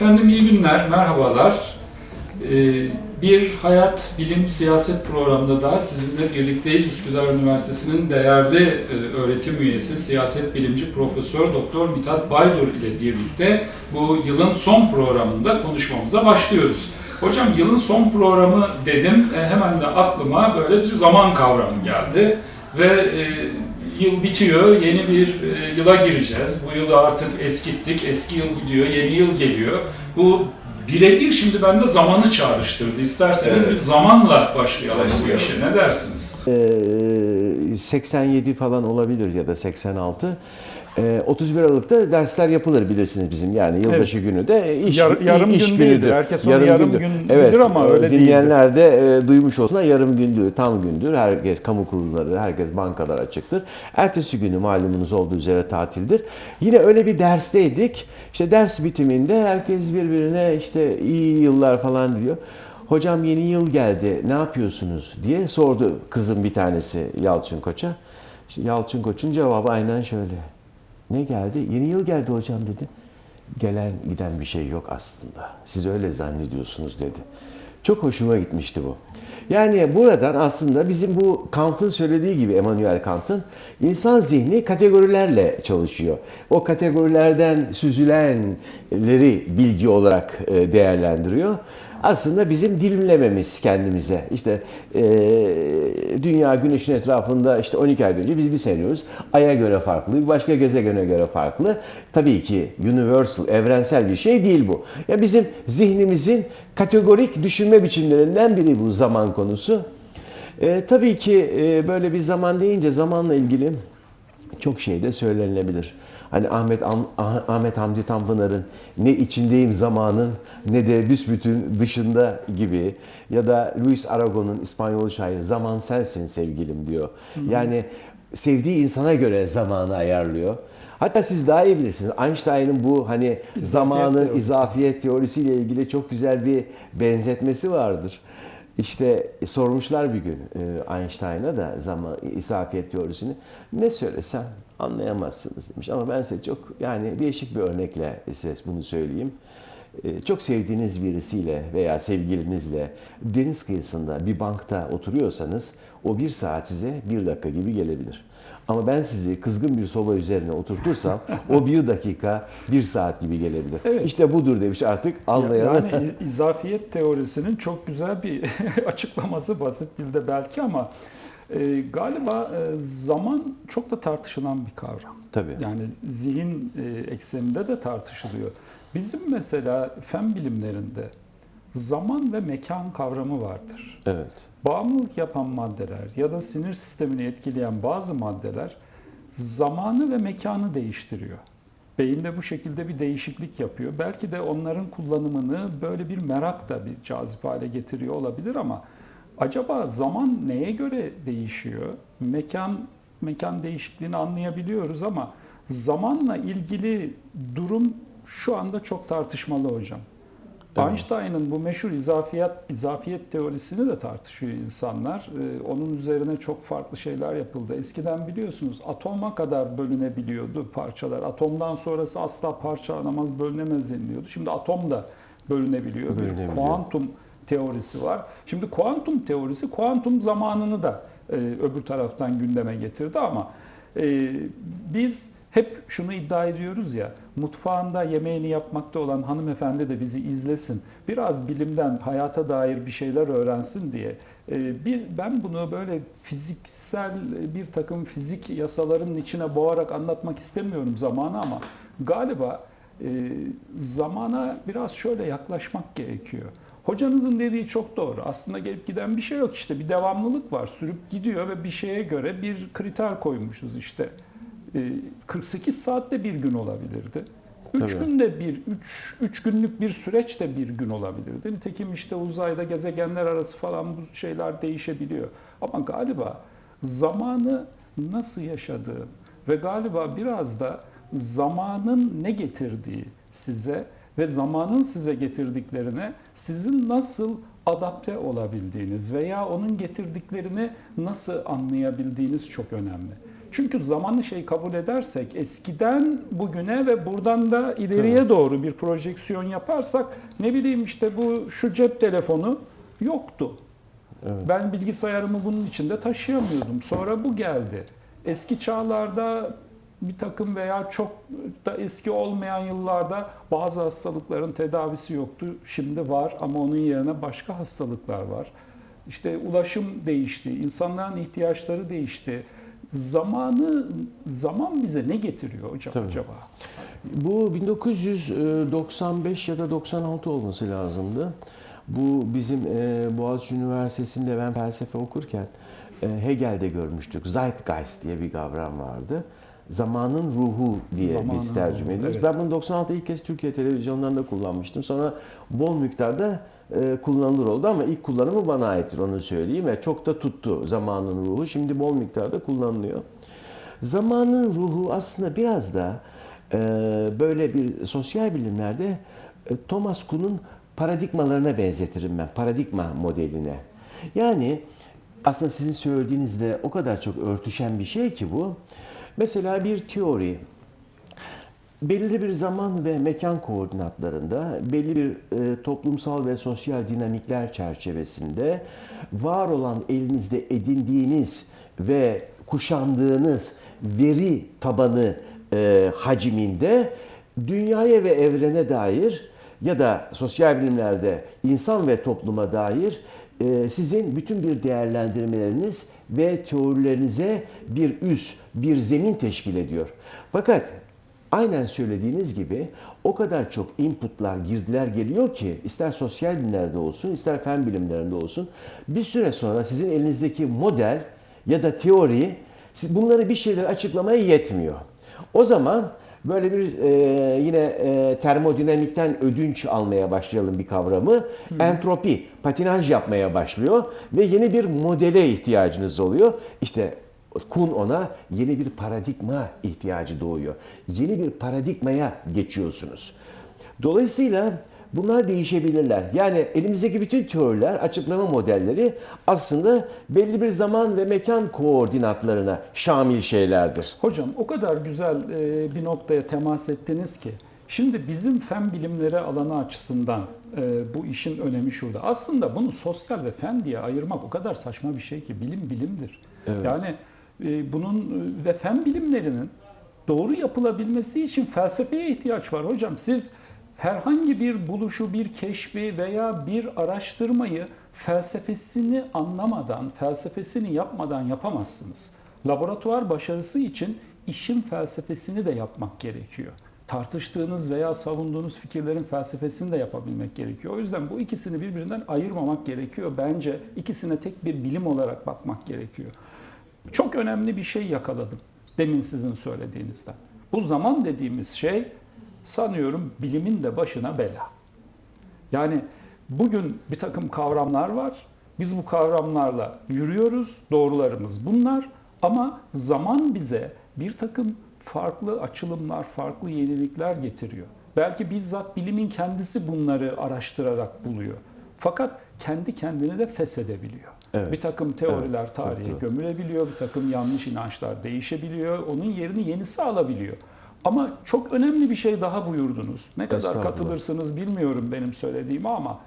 Efendim iyi günler, merhabalar. Ee, Bir Hayat Bilim Siyaset programında daha sizinle birlikteyiz. Üsküdar Üniversitesi'nin değerli e, öğretim üyesi, siyaset bilimci Profesör Doktor Mithat Baydur ile birlikte bu yılın son programında konuşmamıza başlıyoruz. Hocam yılın son programı dedim, e, hemen de aklıma böyle bir zaman kavramı geldi ve e, yıl bitiyor, yeni bir e, yıla gireceğiz. Bu yılı artık eskittik, eski yıl gidiyor, yeni yıl geliyor. Bu birebir şimdi bende zamanı çağrıştırdı. İsterseniz Evet. biz zamanla başlayalım bu işe. Ne dersiniz? Ee, 87 falan olabilir ya da 86. Ee, 31 Aralık'ta dersler yapılır bilirsiniz bizim yani yılbaşı günü de iş, Yar- yarım iş gün günüdür. değildir. Herkes onu yarım gün bilir ama e, öyle Dinleyenler de e, duymuş olsunlar yarım gündür, tam gündür. Herkes kamu kurumları, herkes bankalar açıktır. Ertesi günü malumunuz olduğu üzere tatildir. Yine öyle bir dersteydik. İşte ders bitiminde herkes birbirine işte iyi yıllar falan diyor. Hocam yeni yıl geldi ne yapıyorsunuz diye sordu kızın bir tanesi Yalçın Koç'a. Yalçın Koç'un cevabı aynen şöyle. Ne geldi? Yeni yıl geldi hocam dedi. Gelen giden bir şey yok aslında. Siz öyle zannediyorsunuz dedi. Çok hoşuma gitmişti bu. Yani buradan aslında bizim bu Kant'ın söylediği gibi Emmanuel Kant'ın insan zihni kategorilerle çalışıyor. O kategorilerden süzülenleri bilgi olarak e, değerlendiriyor. Aslında bizim dilimlememiz kendimize. İşte e, dünya güneşin etrafında işte 12 ay önce biz bir seniyoruz. Ay'a göre farklı, başka gezegene göre farklı. Tabii ki universal, evrensel bir şey değil bu. Ya bizim zihnimizin kategorik düşünme biçimlerinden biri bu zaman konusu. E, tabii ki e, böyle bir zaman deyince zamanla ilgili çok şey de söylenilebilir. Hani Ahmet Am- Ah- Ahmet Hamdi Tanpınar'ın ne içindeyim zamanın ne de büsbütün dışında gibi ya da Luis Aragon'un İspanyol şairi zaman sensin sevgilim diyor. Yani sevdiği insana göre zamanı ayarlıyor. Hatta siz daha iyi bilirsiniz. Einstein'ın bu hani zamanın teorisi. izafiyet teorisiyle ilgili çok güzel bir benzetmesi vardır. İşte sormuşlar bir gün e, Einstein'a da zaman isafiyet teorisini. Ne söylesem anlayamazsınız demiş. Ama ben size çok yani değişik bir örnekle size bunu söyleyeyim. E, Çok sevdiğiniz birisiyle veya sevgilinizle deniz kıyısında bir bankta oturuyorsanız o bir saat size bir dakika gibi gelebilir. Ama ben sizi kızgın bir soba üzerine oturtursam o bir dakika bir saat gibi gelebilir. Evet. İşte budur demiş artık anlayan. Yani izafiyet teorisinin çok güzel bir açıklaması basit dilde belki ama e, galiba e, zaman çok da tartışılan bir kavram. Tabii. Yani zihin e, ekseninde de tartışılıyor. Bizim mesela fen bilimlerinde zaman ve mekan kavramı vardır. Evet. Bağımlılık yapan maddeler ya da sinir sistemini etkileyen bazı maddeler zamanı ve mekanı değiştiriyor. Beyinde bu şekilde bir değişiklik yapıyor. Belki de onların kullanımını böyle bir merak da bir cazip hale getiriyor olabilir ama acaba zaman neye göre değişiyor? Mekan mekan değişikliğini anlayabiliyoruz ama zamanla ilgili durum şu anda çok tartışmalı hocam. Evet. Einstein'ın bu meşhur izafiyet izafiyet teorisini de tartışıyor insanlar. Ee, onun üzerine çok farklı şeyler yapıldı. Eskiden biliyorsunuz atoma kadar bölünebiliyordu parçalar. Atomdan sonrası asla parçalanamaz, bölünemez deniliyordu. Şimdi atom da bölünebiliyor. Bir Bölünebiliyor. kuantum teorisi var. Şimdi kuantum teorisi kuantum zamanını da e, öbür taraftan gündeme getirdi ama e, biz hep şunu iddia ediyoruz ya, mutfağında yemeğini yapmakta olan hanımefendi de bizi izlesin, biraz bilimden, hayata dair bir şeyler öğrensin diye. E, bir, ben bunu böyle fiziksel bir takım fizik yasalarının içine boğarak anlatmak istemiyorum zamanı ama galiba e, zamana biraz şöyle yaklaşmak gerekiyor. Hocanızın dediği çok doğru. Aslında gelip giden bir şey yok işte. Bir devamlılık var. Sürüp gidiyor ve bir şeye göre bir kriter koymuşuz işte. Ee, 48 saatte bir gün olabilirdi. 3 Tabii. günde bir, 3 üç günlük bir süreç de bir gün olabilirdi. Nitekim işte uzayda gezegenler arası falan bu şeyler değişebiliyor. Ama galiba zamanı nasıl yaşadığım ve galiba biraz da zamanın ne getirdiği size ve zamanın size getirdiklerine sizin nasıl adapte olabildiğiniz veya onun getirdiklerini nasıl anlayabildiğiniz çok önemli. Çünkü zamanı şey kabul edersek eskiden bugüne ve buradan da ileriye doğru bir projeksiyon yaparsak ne bileyim işte bu şu cep telefonu yoktu. Evet. Ben bilgisayarımı bunun içinde taşıyamıyordum. Sonra bu geldi. Eski çağlarda bir takım veya çok da eski olmayan yıllarda bazı hastalıkların tedavisi yoktu. Şimdi var ama onun yerine başka hastalıklar var. İşte ulaşım değişti, insanların ihtiyaçları değişti. Zamanı zaman bize ne getiriyor hocam Tabii. acaba? Bu 1995 ya da 96 olması lazımdı. Bu bizim e, Boğaziçi Üniversitesi'nde ben felsefe okurken e, Hegel'de görmüştük. Zeitgeist diye bir kavram vardı. Zamanın ruhu diye Zamanın biz tercüme ruhu, ediyoruz. evet. Ben bunu 96'da ilk kez Türkiye televizyonlarında kullanmıştım. Sonra bol miktarda e, kullanılır oldu ama ilk kullanımı bana aittir onu söyleyeyim ve çok da tuttu zamanın ruhu. Şimdi bol miktarda kullanılıyor. Zamanın ruhu aslında biraz da e, böyle bir sosyal bilimlerde e, Thomas Kuhn'un paradigmalarına benzetirim ben. Paradigma modeline. Yani aslında sizin söylediğinizde o kadar çok örtüşen bir şey ki bu. Mesela bir teori. Belirli bir zaman ve mekan koordinatlarında, belli bir e, toplumsal ve sosyal dinamikler çerçevesinde var olan elinizde edindiğiniz ve kuşandığınız veri tabanı e, hacminde dünyaya ve evrene dair ya da sosyal bilimlerde insan ve topluma dair sizin bütün bir değerlendirmeleriniz ve teorilerinize bir üs, bir zemin teşkil ediyor. Fakat aynen söylediğiniz gibi o kadar çok inputlar, girdiler geliyor ki ister sosyal bilimlerde olsun, ister fen bilimlerinde olsun bir süre sonra sizin elinizdeki model ya da teori bunları bir şeyler açıklamaya yetmiyor. O zaman böyle bir e, yine e, termodinamikten ödünç almaya başlayalım bir kavramı. Entropi, patinaj yapmaya başlıyor ve yeni bir modele ihtiyacınız oluyor. İşte Kuhn ona yeni bir paradigma ihtiyacı doğuyor. Yeni bir paradigmaya geçiyorsunuz. Dolayısıyla bunlar değişebilirler. Yani elimizdeki bütün teoriler, açıklama modelleri aslında belli bir zaman ve mekan koordinatlarına şamil şeylerdir. Hocam o kadar güzel e, bir noktaya temas ettiniz ki. Şimdi bizim fen bilimleri alanı açısından e, bu işin önemi şurada. Aslında bunu sosyal ve fen diye ayırmak o kadar saçma bir şey ki bilim bilimdir. Evet. Yani e, bunun ve fen bilimlerinin doğru yapılabilmesi için felsefeye ihtiyaç var hocam. Siz herhangi bir buluşu, bir keşfi veya bir araştırmayı felsefesini anlamadan, felsefesini yapmadan yapamazsınız. Laboratuvar başarısı için işin felsefesini de yapmak gerekiyor. Tartıştığınız veya savunduğunuz fikirlerin felsefesini de yapabilmek gerekiyor. O yüzden bu ikisini birbirinden ayırmamak gerekiyor. Bence ikisine tek bir bilim olarak bakmak gerekiyor. Çok önemli bir şey yakaladım demin sizin söylediğinizden. Bu zaman dediğimiz şey sanıyorum bilimin de başına bela. Yani bugün bir takım kavramlar var. Biz bu kavramlarla yürüyoruz. Doğrularımız bunlar. Ama zaman bize bir takım farklı açılımlar, farklı yenilikler getiriyor. Belki bizzat bilimin kendisi bunları araştırarak buluyor. Fakat kendi kendini de feshedebiliyor. Evet. Bir takım teoriler Evet, tarihe gömülebiliyor, bir takım yanlış inançlar değişebiliyor, onun yerini yenisi alabiliyor. Ama çok önemli bir şey daha buyurdunuz. Ne kadar katılırsınız bilmiyorum benim söylediğime ama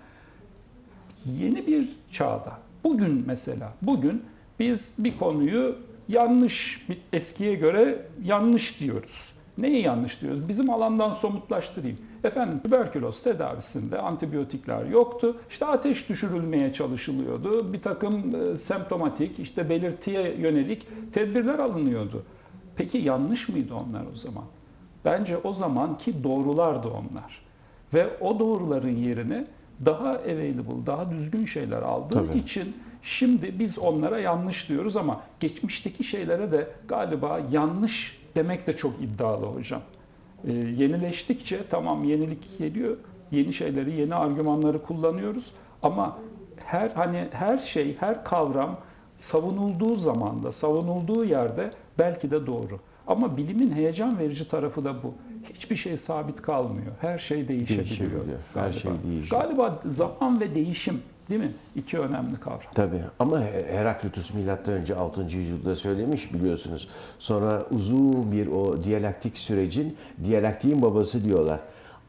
yeni bir çağda, bugün mesela, bugün biz bir konuyu yanlış, eskiye göre yanlış diyoruz. Neyi yanlış diyoruz? Bizim alandan somutlaştırayım. Efendim tüberküloz tedavisinde antibiyotikler yoktu. İşte ateş düşürülmeye çalışılıyordu. Bir takım e, semptomatik, işte belirtiye yönelik tedbirler alınıyordu. Peki yanlış mıydı onlar o zaman? Bence o zamanki doğrulardı onlar. Ve o doğruların yerine daha available, daha düzgün şeyler aldığı Tabii. için şimdi biz onlara yanlış diyoruz ama geçmişteki şeylere de galiba yanlış demek de çok iddialı hocam. Ee, yenileştikçe tamam yenilik geliyor, yeni şeyleri, yeni argümanları kullanıyoruz ama her hani her şey, her kavram savunulduğu zamanda, savunulduğu yerde belki de doğru. Ama bilimin heyecan verici tarafı da bu. Hiçbir şey sabit kalmıyor. Her şey değişebiliyor. Değişebiliyor. Her galiba. şey değişiyor. Galiba zaman ve değişim Değil mi? İki önemli kavram. Tabii ama Heraklitus milattan önce 6. yüzyılda söylemiş biliyorsunuz. Sonra uzun bir o diyalektik sürecin diyalektiğin babası diyorlar.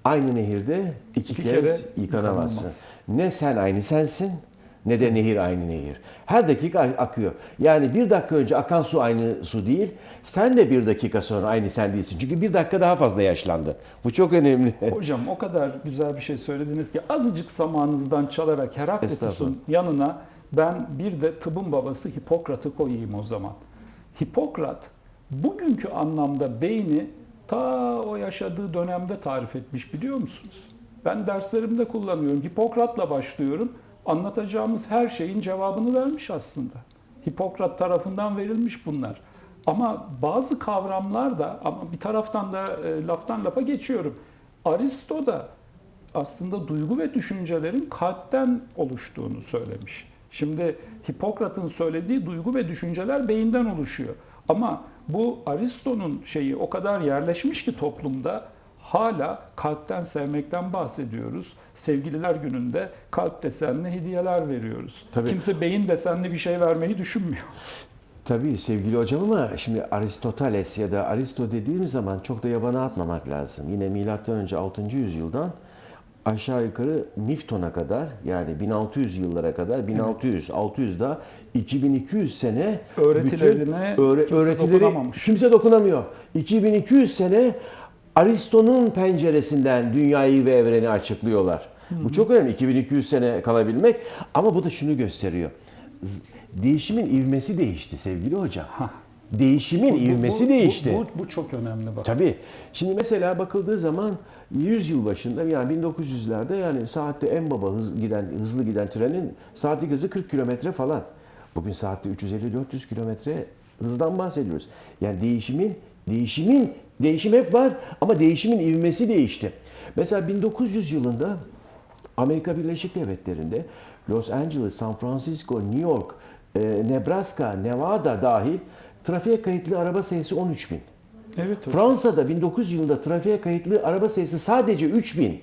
Aynı nehirde iki, İki kez kere yıkanamazsın. yıkanılmaz. Ne sen aynı sensin ne de nehir aynı nehir. Her dakika akıyor. Yani bir dakika önce akan su aynı su değil. Sen de bir dakika sonra aynı sen değilsin. Çünkü bir dakika daha fazla yaşlandın. Bu çok önemli. Hocam o kadar güzel bir şey söylediniz ki azıcık zamanınızdan çalarak Estağfurullah. yanına ben bir de tıbbın babası Hipokrat'ı koyayım o zaman. Hipokrat bugünkü anlamda beyni ta o yaşadığı dönemde tarif etmiş biliyor musunuz? Ben derslerimde kullanıyorum. Hipokrat'la başlıyorum. Anlatacağımız her şeyin cevabını vermiş aslında. Hipokrat tarafından verilmiş bunlar. Ama bazı kavramlar da ama bir taraftan da e, laftan lafa geçiyorum. Aristo da aslında duygu ve düşüncelerin kalpten oluştuğunu söylemiş. Şimdi Hipokrat'ın söylediği duygu ve düşünceler beyinden oluşuyor. Ama bu Aristo'nun şeyi o kadar yerleşmiş ki toplumda hala kalpten sevmekten bahsediyoruz. Sevgililer gününde kalp desenli hediyeler veriyoruz. Tabii. Kimse beyin desenli bir şey vermeyi düşünmüyor. Tabii sevgili hocam ama şimdi Aristoteles ya da Aristo dediğimiz zaman çok da yabana atmamak lazım. Yine milattan önce 6. yüzyıldan aşağı yukarı Newton'a kadar yani 1600 yıllara kadar 1600 600 da 2200 sene Öğretilerine öğre- kimse öğretileri dokunamamış. kimse dokunamıyor. 2200 sene Aristo'nun penceresinden dünyayı ve evreni açıklıyorlar. Bu çok önemli 2200 sene kalabilmek ama bu da şunu gösteriyor. Değişimin ivmesi değişti sevgili hocam. Hah. Değişimin Bu- bu- ivmesi bu- değişti. Bu, bu çok önemli bak. Tabii. Şimdi mesela bakıldığı zaman 100 yıl başında yani 1900'lerde yani saatte en baba hız giden hızlı giden trenin saatlik hızı 40 kilometre falan. Bugün saatte 350-400 kilometre hızdan bahsediyoruz. Yani değişimin değişimin değişim hep var ama değişimin ivmesi değişti. Mesela 1900 yılında Amerika Birleşik Devletleri'nde Los Angeles, San Francisco, New York, e, Nebraska, Nevada dahil trafiğe kayıtlı araba sayısı 13 bin. Evet hocam. Fransa'da 1900 yılında trafiğe kayıtlı araba sayısı sadece 3000.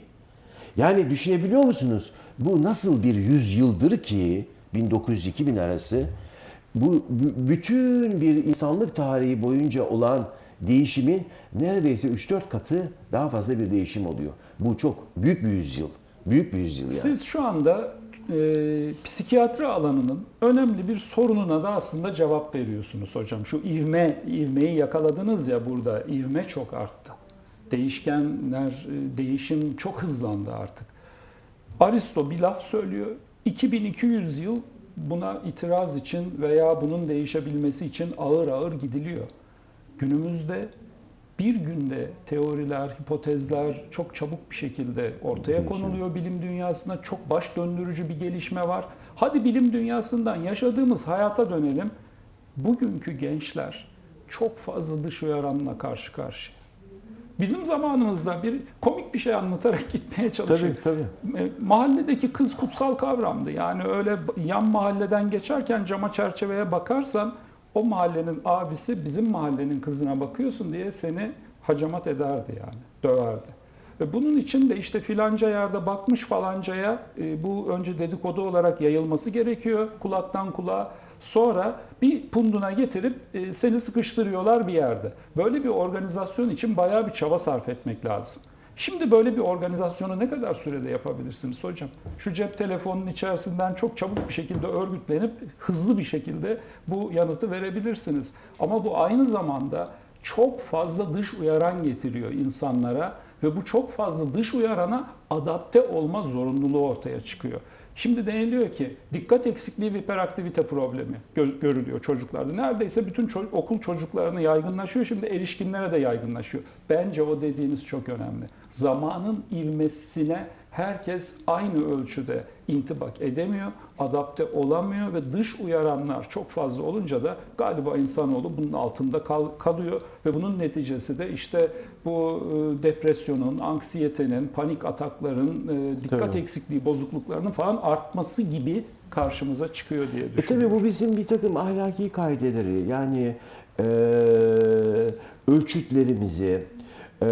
Yani düşünebiliyor musunuz? Bu nasıl bir yüzyıldır ki 1900-2000 arası bu bütün bir insanlık tarihi boyunca olan değişimin neredeyse 3-4 katı daha fazla bir değişim oluyor. Bu çok büyük bir yüzyıl. Büyük bir yüzyıl yani. Siz şu anda e, psikiyatri alanının önemli bir sorununa da aslında cevap veriyorsunuz hocam. Şu ivme, ivmeyi yakaladınız ya burada. İvme çok arttı. Değişkenler, e, değişim çok hızlandı artık. Aristo bir laf söylüyor. 2200 yıl buna itiraz için veya bunun değişebilmesi için ağır ağır gidiliyor. Günümüzde bir günde teoriler, hipotezler çok çabuk bir şekilde ortaya konuluyor bilim dünyasında. Çok baş döndürücü bir gelişme var. Hadi bilim dünyasından yaşadığımız hayata dönelim. Bugünkü gençler çok fazla dış uyaranla karşı karşıya. Bizim zamanımızda bir komik bir şey anlatarak gitmeye çalışıyorum. Tabii tabii. E, mahalledeki kız kutsal kavramdı. Yani öyle yan mahalleden geçerken cama çerçeveye bakarsan o mahallenin abisi bizim mahallenin kızına bakıyorsun diye seni hacamat ederdi yani, döverdi. Ve bunun için de işte filanca yerde bakmış falancaya e, bu önce dedikodu olarak yayılması gerekiyor kulaktan kulağa. Sonra bir punduna getirip e, seni sıkıştırıyorlar bir yerde. Böyle bir organizasyon için bayağı bir çaba sarf etmek lazım. Şimdi böyle bir organizasyonu ne kadar sürede yapabilirsiniz hocam? Şu cep telefonunun içerisinden çok çabuk bir şekilde örgütlenip hızlı bir şekilde bu yanıtı verebilirsiniz. Ama bu aynı zamanda çok fazla dış uyaran getiriyor insanlara ve bu çok fazla dış uyarana adapte olma zorunluluğu ortaya çıkıyor. Şimdi deniliyor ki dikkat eksikliği ve hiperaktivite problemi gö- görülüyor çocuklarda. Neredeyse bütün ço- okul çocuklarına yaygınlaşıyor. Şimdi erişkinlere de yaygınlaşıyor. Bence o dediğiniz çok önemli. Zamanın ilmesine herkes aynı ölçüde intibak edemiyor, adapte olamıyor ve dış uyaranlar çok fazla olunca da galiba insanoğlu bunun altında kal- kalıyor ve bunun neticesi de işte bu e, depresyonun, anksiyetenin, panik atakların, e, dikkat Tabii. eksikliği bozukluklarının falan artması gibi karşımıza çıkıyor diye E düşünüyorum. tabii bu bizim bir takım ahlaki kaideleri yani e, ölçütlerimizi, e,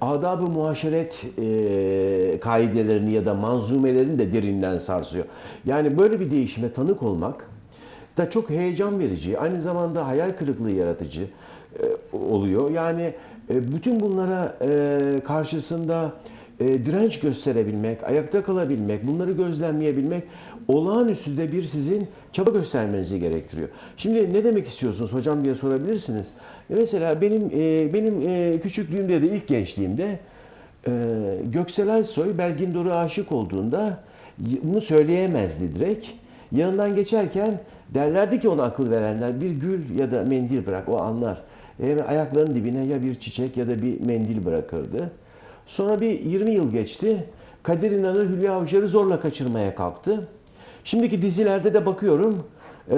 adab-ı muaşeret e, kaidelerini ya da manzumelerini de derinden sarsıyor. Yani böyle bir değişime tanık olmak da çok heyecan verici, aynı zamanda hayal kırıklığı yaratıcı e, oluyor. Yani e, bütün bunlara e, karşısında e, direnç gösterebilmek, ayakta kalabilmek, bunları gözlemleyebilmek olağanüstü de bir sizin çaba göstermenizi gerektiriyor. Şimdi ne demek istiyorsunuz hocam diye sorabilirsiniz. E, Mesela benim e, benim e, küçüklüğümde de ilk gençliğimde e, Göksel Aysoy Belgin Doruk'a aşık olduğunda bunu söyleyemezdi direkt. Yanından geçerken derlerdi ki ona akıl verenler bir gül ya da mendil bırak o anlar. E, ayaklarının dibine ya bir çiçek ya da bir mendil bırakırdı. Sonra bir 20 yıl geçti. Kadir İnanır Hülya Avşar'ı zorla kaçırmaya kalktı. Şimdiki dizilerde de bakıyorum. e,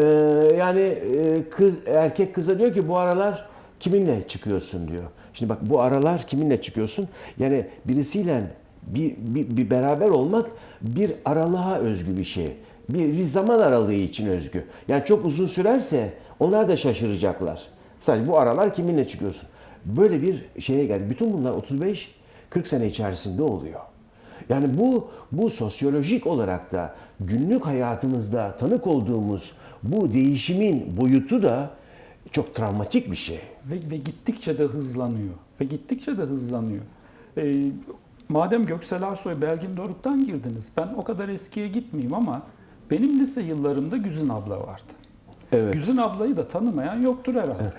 yani e, kız erkek kıza diyor ki bu aralar kiminle çıkıyorsun diyor. Şimdi bak bu aralar kiminle çıkıyorsun? Yani birisiyle bir, bir, bir beraber olmak bir aralığa özgü bir şey. Bir, bir zaman aralığı için özgü. Yani çok uzun sürerse onlar da şaşıracaklar. Sadece bu aralar kiminle çıkıyorsun? Böyle bir şeye geldi. Bütün bunlar 35-40 sene içerisinde oluyor. Yani bu bu sosyolojik olarak da günlük hayatımızda tanık olduğumuz bu değişimin boyutu da çok travmatik bir şey. Ve, ve gittikçe de hızlanıyor. Ve gittikçe de hızlanıyor. Ee, madem Göksel Arsoy Belgin Doruk'tan girdiniz, ben o kadar eskiye gitmeyeyim ama benim lise yıllarımda Güzin abla vardı. Evet. Güzin ablayı da tanımayan yoktur herhalde.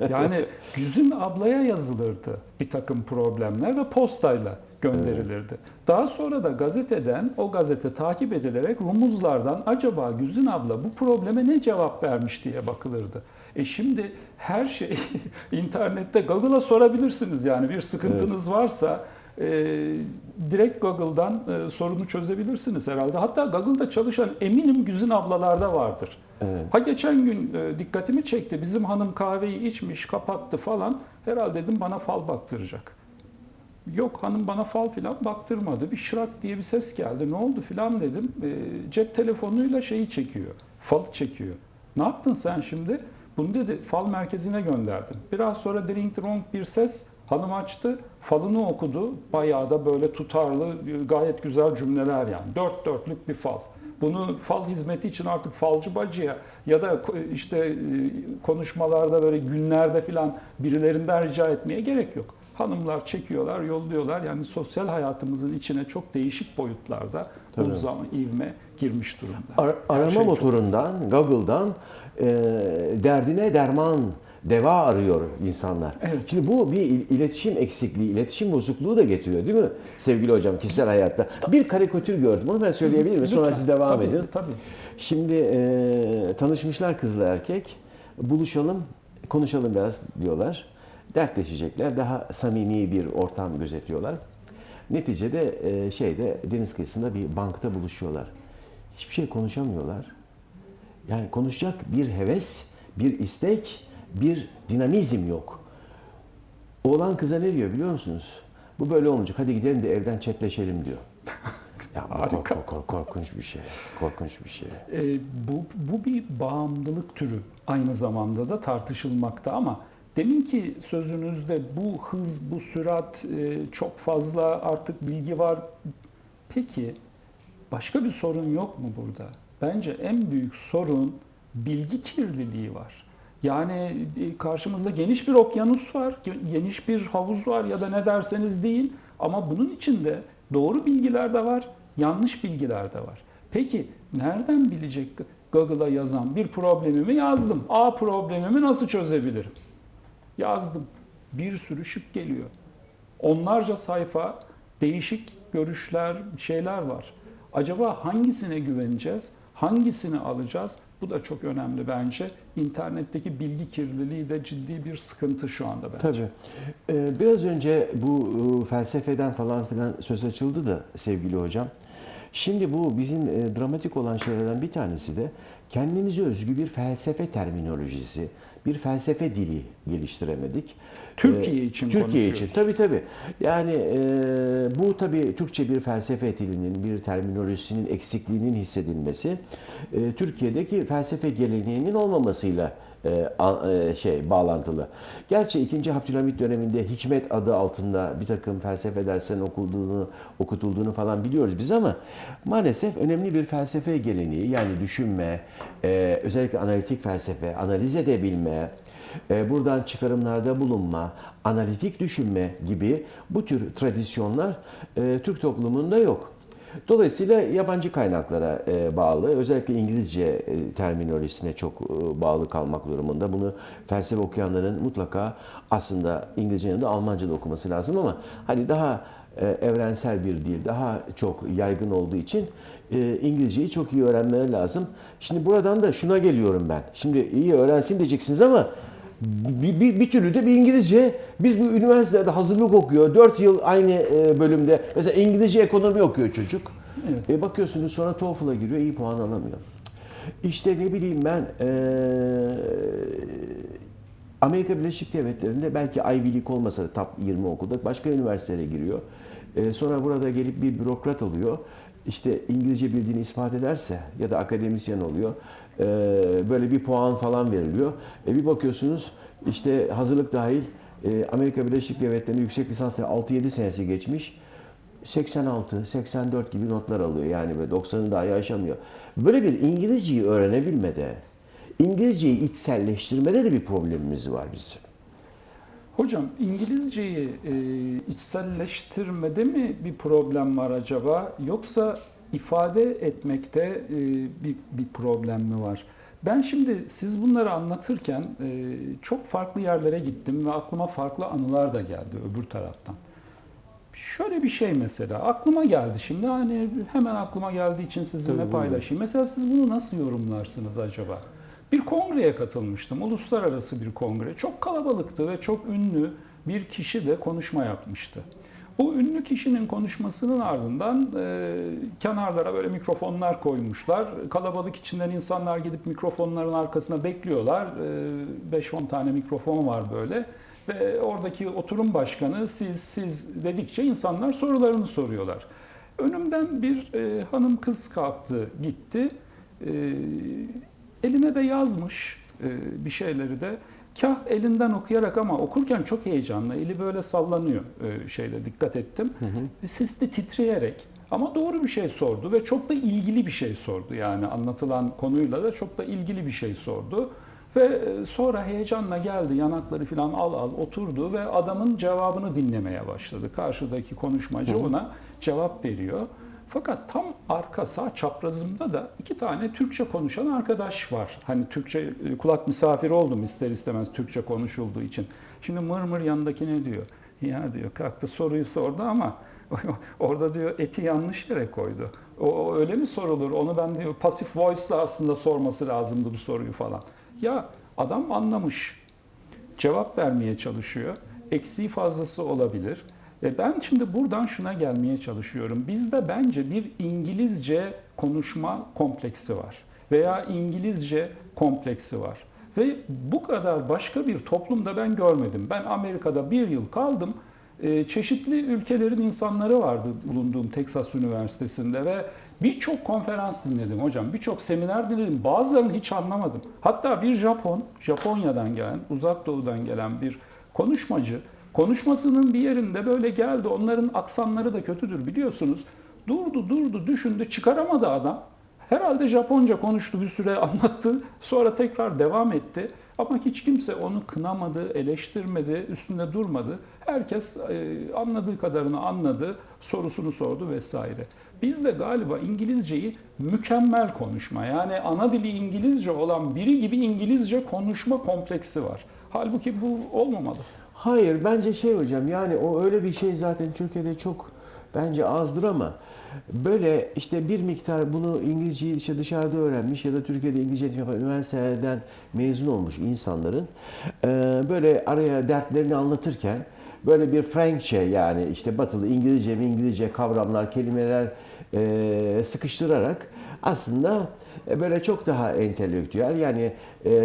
Yani Güzin ablaya yazılırdı bir takım problemler ve postayla gönderilirdi. Daha sonra da gazeteden o gazete takip edilerek rumuzlardan acaba Güzin abla bu probleme ne cevap vermiş diye bakılırdı. E şimdi her şey internette Google'a sorabilirsiniz yani bir sıkıntınız varsa e, direkt Google'dan e, sorunu çözebilirsiniz herhalde. Hatta Google'da çalışan eminim Güzin ablalarda vardır. Evet. Ha geçen gün e, dikkatimi çekti. Bizim hanım kahveyi içmiş, kapattı falan. Herhalde dedim bana fal baktıracak. Yok hanım bana fal filan baktırmadı. Bir şırak diye bir ses geldi. Ne oldu filan dedim. E, cep telefonuyla şeyi çekiyor. Falı çekiyor. Ne yaptın sen şimdi? Bunu dedi fal merkezine gönderdim. Biraz sonra dring drong bir ses hanım açtı. Falını okudu. Bayağı da böyle tutarlı gayet güzel cümleler yani. Dört dörtlük bir fal. Bunu fal hizmeti için artık falcı bacıya ya da işte e, konuşmalarda böyle günlerde filan birilerinden rica etmeye gerek yok. Hanımlar çekiyorlar, yolluyorlar. Yani sosyal hayatımızın içine çok değişik boyutlarda bu Tabii. zaman ivme girmiş durumda. Ar- arama şey motorundan, Google'dan e, derdine derman, deva arıyor insanlar. Evet. Şimdi bu bir il- iletişim eksikliği, iletişim bozukluğu da getiriyor değil mi sevgili hocam kişisel hayatta? Bir karikatür gördüm onu ben söyleyebilir miyim? Sonra siz devam Tabii, edin. Tabii. Şimdi e, tanışmışlar kızla erkek. Buluşalım, konuşalım biraz diyorlar. Dertleşecekler. Daha samimi bir ortam gözetiyorlar. Neticede e, şeyde deniz kıyısında bir bankta buluşuyorlar. Hiçbir şey konuşamıyorlar. Yani konuşacak bir heves, bir istek, bir dinamizm yok. Oğlan kıza ne diyor biliyor musunuz? Bu böyle olmayacak. Hadi gidelim de evden çetleşelim diyor. Ya Harika. kork- kork- korkunç bir şey. Korkunç bir şey. E, bu, bu bir bağımlılık türü aynı zamanda da tartışılmakta ama deminki sözünüzde bu hız, bu sürat e, çok fazla artık bilgi var. Peki başka bir sorun yok mu burada? Bence en büyük sorun bilgi kirliliği var. Yani e, karşımızda geniş bir okyanus var, geniş bir havuz var ya da ne derseniz deyin ama bunun içinde doğru bilgiler de var, yanlış bilgiler de var. Peki nereden bilecek Google'a yazan bir problemimi yazdım. A problemimi nasıl çözebilirim? Yazdım. Bir sürü şık geliyor. Onlarca sayfa, değişik görüşler, şeyler var. Acaba hangisine güveneceğiz? Hangisini alacağız? Bu da çok önemli bence. İnternetteki bilgi kirliliği de ciddi bir sıkıntı şu anda bence. Tabii. Ee, biraz önce bu e, felsefeden falan filan söz açıldı da sevgili hocam. Şimdi bu bizim e, dramatik olan şeylerden bir tanesi de kendimize özgü bir felsefe terminolojisi, bir felsefe dili geliştiremedik. Türkiye Ee, için Türkiye için tabii tabii. Yani e, bu tabii Türkçe bir felsefe dilinin, bir terminolojisinin eksikliğinin hissedilmesi, e, Türkiye'deki felsefe geleneğinin olmamasıyla e, e, şey bağlantılı. Gerçi 2. Abdülhamit döneminde hikmet adı altında bir takım felsefe derslerinin okulduğunu, okutulduğunu falan biliyoruz biz ama maalesef önemli bir felsefe geleneği yani düşünme, e, özellikle analitik felsefe, analiz edebilme, buradan çıkarımlarda bulunma, analitik düşünme gibi bu tür tradisyonlar e, Türk toplumunda yok. Dolayısıyla yabancı kaynaklara e, bağlı, özellikle İngilizce e, terminolojisine çok e, bağlı kalmak durumunda. Bunu felsefe okuyanların mutlaka aslında İngilizcenin de Almanca okuması lazım ama hani daha e, evrensel bir dil, daha çok yaygın olduğu için e, İngilizceyi çok iyi öğrenmeleri lazım. Şimdi buradan da şuna geliyorum ben. Şimdi iyi öğrensin diyeceksiniz ama bir, bir, bir türlü de bir İngilizce. Biz bu üniversitede hazırlık okuyor. 4 yıl aynı e, bölümde. Mesela İngilizce ekonomi okuyor çocuk. Evet. E bakıyorsunuz sonra TOEFL'a giriyor iyi puan alamıyor. İşte ne bileyim ben e, Amerika Birleşik Devletleri'nde belki Ivy League olmasa da top 20 okulda başka üniversitelere giriyor. E, sonra burada gelip bir bürokrat oluyor. İşte İngilizce bildiğini ispat ederse ya da akademisyen oluyor. E, böyle bir puan falan veriliyor. E, bir bakıyorsunuz işte hazırlık dahil e, Amerika Birleşik Devletleri'nde yüksek lisansla 6-7 senesi geçmiş. 86, 84 gibi notlar alıyor yani ve 90'ı dahi aşamıyor. Böyle bir İngilizceyi öğrenebilmede, İngilizceyi içselleştirmede de bir problemimiz var bizim. Hocam İngilizceyi e, içselleştirmede mi bir problem var acaba yoksa ifade etmekte e, bir, bir problem mi var? Ben şimdi siz bunları anlatırken e, çok farklı yerlere gittim ve aklıma farklı anılar da geldi öbür taraftan. Şöyle bir şey mesela aklıma geldi şimdi hani hemen aklıma geldiği için sizinle Tabii, paylaşayım. Mesela siz bunu nasıl yorumlarsınız acaba? Bir kongreye katılmıştım. Uluslararası bir kongre. Çok kalabalıktı ve çok ünlü bir kişi de konuşma yapmıştı. Bu ünlü kişinin konuşmasının ardından e, kenarlara böyle mikrofonlar koymuşlar. Kalabalık içinden insanlar gidip mikrofonların arkasına bekliyorlar. E, 5-10 tane mikrofon var böyle. Ve oradaki oturum başkanı siz siz dedikçe insanlar sorularını soruyorlar. Önümden bir e, hanım kız kalktı gitti. E, eline de yazmış e, bir şeyleri de. Kah elinden okuyarak ama okurken çok heyecanlı. Eli böyle sallanıyor e, şeyle dikkat ettim. Sesli titreyerek ama doğru bir şey sordu ve çok da ilgili bir şey sordu. Yani anlatılan konuyla da çok da ilgili bir şey sordu. Ve e, sonra heyecanla geldi yanakları falan al al oturdu ve adamın cevabını dinlemeye başladı. Karşıdaki konuşmacı ona cevap veriyor. Fakat tam arka sağ çaprazımda da iki tane Türkçe konuşan arkadaş var. Hani Türkçe e, kulak misafiri oldum ister istemez Türkçe konuşulduğu için. Şimdi mır mır yanındaki ne diyor? Ya diyor kalktı soruyu sordu ama orada diyor eti yanlış yere koydu. O, o öyle mi sorulur? Onu ben diyor pasif voice'la aslında sorması lazımdı bu soruyu falan. Ya adam anlamış. Cevap vermeye çalışıyor. Eksiği fazlası olabilir. Ve ben şimdi buradan şuna gelmeye çalışıyorum. Bizde bence bir İngilizce konuşma kompleksi var. Veya İngilizce kompleksi var. Ve bu kadar başka bir toplumda ben görmedim. Ben Amerika'da bir yıl kaldım. Ee, çeşitli ülkelerin insanları vardı bulunduğum Texas Üniversitesi'nde ve birçok konferans dinledim hocam. Birçok seminer dinledim. Bazılarını hiç anlamadım. Hatta bir Japon, Japonya'dan gelen, uzak doğudan gelen bir konuşmacı konuşmasının bir yerinde böyle geldi. Onların aksanları da kötüdür biliyorsunuz. Durdu durdu düşündü çıkaramadı adam. Herhalde Japonca konuştu bir süre anlattı. Sonra tekrar devam etti. Ama hiç kimse onu kınamadı, eleştirmedi, üstünde durmadı. Herkes e, anladığı kadarını anladı, sorusunu sordu vesaire. Bizde galiba İngilizceyi mükemmel konuşma, yani ana dili İngilizce olan biri gibi İngilizce konuşma kompleksi var. Halbuki bu olmamalı. Hayır bence şey hocam yani o öyle bir şey zaten Türkiye'de çok bence azdır ama böyle işte bir miktar bunu İngilizceyi işte dışarıda öğrenmiş ya da Türkiye'de İngilizce yapan üniversitelerden mezun olmuş insanların e, böyle araya dertlerini anlatırken böyle bir Frankçe yani işte batılı İngilizce ve İngilizce kavramlar, kelimeler e, sıkıştırarak aslında e, böyle çok daha entelektüel yani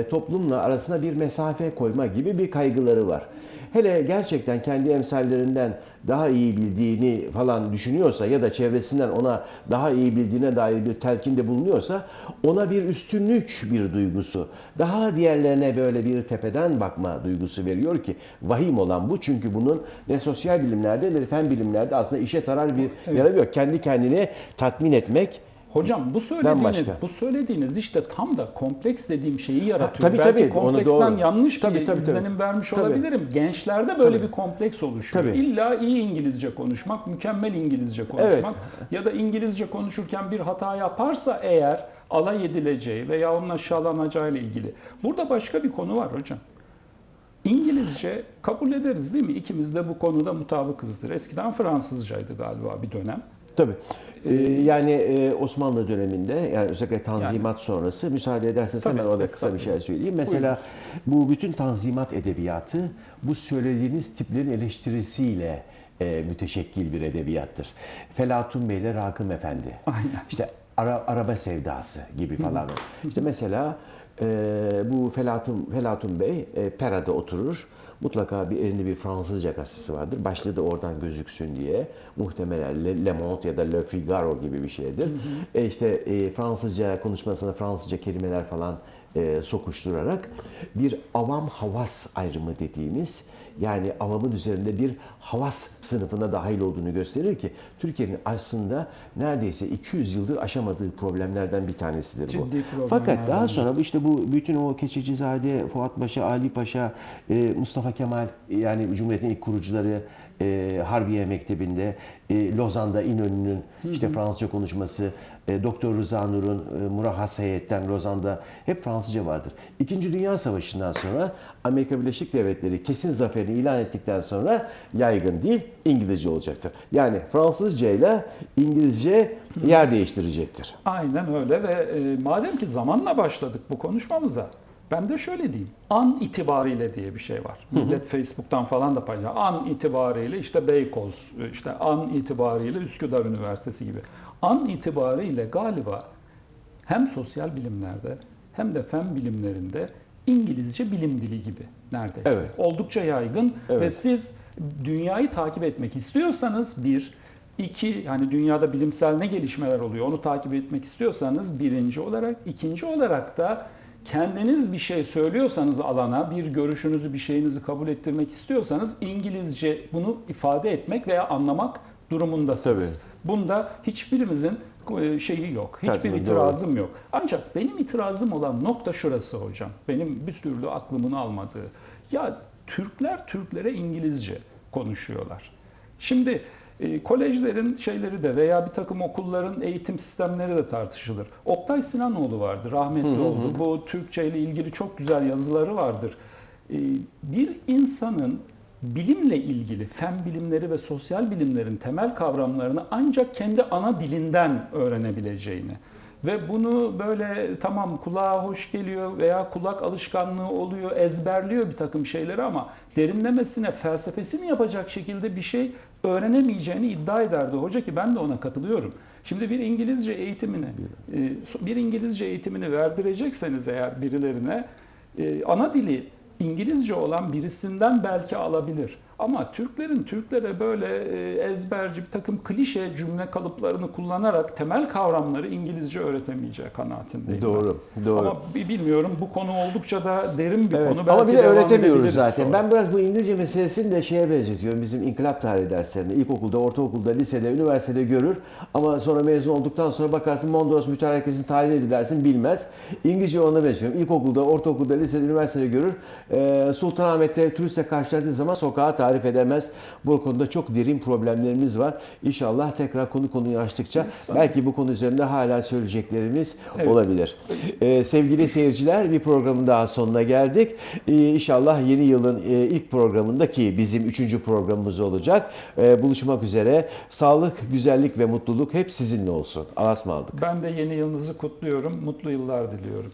toplumla arasına bir mesafe koyma gibi bir kaygıları var. Hele gerçekten kendi emsallerinden daha iyi bildiğini falan düşünüyorsa ya da çevresinden ona daha iyi bildiğine dair bir telkinde bulunuyorsa ona bir üstünlük bir duygusu, daha diğerlerine böyle bir tepeden bakma duygusu veriyor ki vahim olan bu. Çünkü bunun ne sosyal bilimlerde ne fen bilimlerde aslında işe tarar bir yararı yok. Kendi kendine tatmin etmek Hocam bu söylediğiniz, başka. bu söylediğiniz işte tam da kompleks dediğim şeyi yaratıyor. tabii, Belki tabii, kompleksten doğru. yanlış Tabii, bir tabii, izlenim tabii. vermiş Tabii. olabilirim. Gençlerde böyle Tabii. bir kompleks oluşuyor. Tabii. İlla iyi İngilizce konuşmak, mükemmel İngilizce konuşmak ya da İngilizce konuşurken bir hata yaparsa eğer alay edileceği veya onun aşağılanacağı ile ilgili. Burada başka bir konu var hocam. İngilizce kabul ederiz değil mi? İkimiz de bu konuda mutabıkızdır. Eskiden Fransızcaydı galiba bir dönem. Tabii. Ee, yani e, Osmanlı döneminde yani özellikle Tanzimat sonrası müsaade ederseniz Tabii, hemen orada kısa bir şey söyleyeyim. Mesela bu bütün Tanzimat edebiyatı bu söylediğiniz tiplerin eleştirisiyle e, müteşekkil bir edebiyattır. Felatun Bey ile Rakım Efendi. Aynen. İşte ara, araba sevdası gibi falan. İşte mesela e, bu Felatun, Felatun Bey e, Pera'da oturur. Mutlaka bir elinde bir Fransızca gazetesi vardır. Başlığı da oradan gözüksün diye. Muhtemelen Le, Le Monde ya da Le Figaro gibi bir şeydir. E işte e, Fransızca konuşmasına Fransızca kelimeler falan e, sokuşturarak bir avam havas ayrımı dediğimiz yani avamın üzerinde bir havas sınıfına dahil olduğunu gösterir ki Türkiye'nin aslında neredeyse 200 yıldır aşamadığı problemlerden bir tanesidir bu. Ciddi Fakat daha sonra bu işte bu bütün o Keçicizade, Fuat Paşa, Ali Paşa, e, Mustafa Kemal yani Cumhuriyet'in ilk kurucuları e, Harbiye Mektebi'nde, e, Lozan'da İnönü'nün işte Fransızca konuşması, e, Doktor Rıza Nur'un e, Murahhas Heyet'ten Lozan'da hep Fransızca vardır. İkinci Dünya Savaşı'ndan sonra Amerika Birleşik Devletleri kesin zaferini ilan ettikten sonra yaygın değil İngilizce olacaktır. Yani Fransızca ile İngilizce yer değiştirecektir. Aynen öyle ve e, madem ki zamanla başladık bu konuşmamıza ben de şöyle diyeyim. An itibariyle diye bir şey var. Millet Facebook'tan falan da paylaşıyor. An itibariyle işte Beykoz, işte an itibariyle Üsküdar Üniversitesi gibi. An itibariyle galiba hem sosyal bilimlerde hem de fen bilimlerinde İngilizce bilim dili gibi neredeyse. Evet. Oldukça yaygın ve Evet. siz dünyayı takip etmek istiyorsanız bir, iki hani dünyada bilimsel ne gelişmeler oluyor onu takip etmek istiyorsanız birinci olarak, ikinci olarak da kendiniz bir şey söylüyorsanız alana, bir görüşünüzü, bir şeyinizi kabul ettirmek istiyorsanız İngilizce bunu ifade etmek veya anlamak durumundasınız. Bunda hiçbirimizin e, şeyi yok. Hiçbir Tabii, doğru. itirazım yok. Ancak benim itirazım olan nokta şurası hocam. Benim bir türlü aklımın almadığı. Ya Türkler Türklere İngilizce konuşuyorlar. Şimdi e, kolejlerin şeyleri de veya bir takım okulların eğitim sistemleri de tartışılır. Oktay Sinanoğlu vardı, rahmetli oldu. Bu Türkçe ile ilgili çok güzel yazıları vardır. E, bir insanın bilimle ilgili fen bilimleri ve sosyal bilimlerin temel kavramlarını ancak kendi ana dilinden öğrenebileceğini ve bunu böyle tamam kulağa hoş geliyor veya kulak alışkanlığı oluyor, ezberliyor bir takım şeyleri ama derinlemesine felsefesini yapacak şekilde bir şey öğrenemeyeceğini iddia ederdi hoca ki ben de ona katılıyorum. Şimdi bir İngilizce eğitimini, e, bir İngilizce eğitimini verdirecekseniz eğer birilerine e, ana dili İngilizce olan birisinden belki alabilir. Ama Türklerin Türklere böyle e, ezberci bir takım klişe cümle kalıplarını kullanarak temel kavramları İngilizce öğretemeyeceği kanaatindeyim. ben. Doğru, doğru. Ama bi- bilmiyorum bu konu oldukça da derin bir Evet, konu. Ama bir de öğretemiyoruz zaten. sonra. Ben biraz bu İngilizce meselesini de şeye benzetiyorum. Bizim inkılap tarihi derslerinde, ilkokulda, ortaokulda, lisede, üniversitede görür. Ama sonra mezun olduktan sonra bakarsın Mondros Mütarekesi'nin tarihi nedir dersin bilmez. İngilizce ona benziyorum. İlkokulda, ortaokulda, lisede, üniversitede görür. Ee, Sultanahmet'te turistle karşılaştığı zaman sokağa tarif edemez. Bu konuda çok derin problemlerimiz var. İnşallah tekrar konu konuyu açtıkça belki bu konu üzerinde hala söyleyeceklerimiz Evet. olabilir. Ee, sevgili seyirciler bir programın daha sonuna geldik. Ee, inşallah yeni yılın e, ilk programında ki bizim üçüncü programımız olacak. Ee, buluşmak üzere. Sağlık, güzellik ve mutluluk hep sizinle olsun. Alas mı aldık? Ben de yeni yılınızı kutluyorum. Mutlu yıllar diliyorum.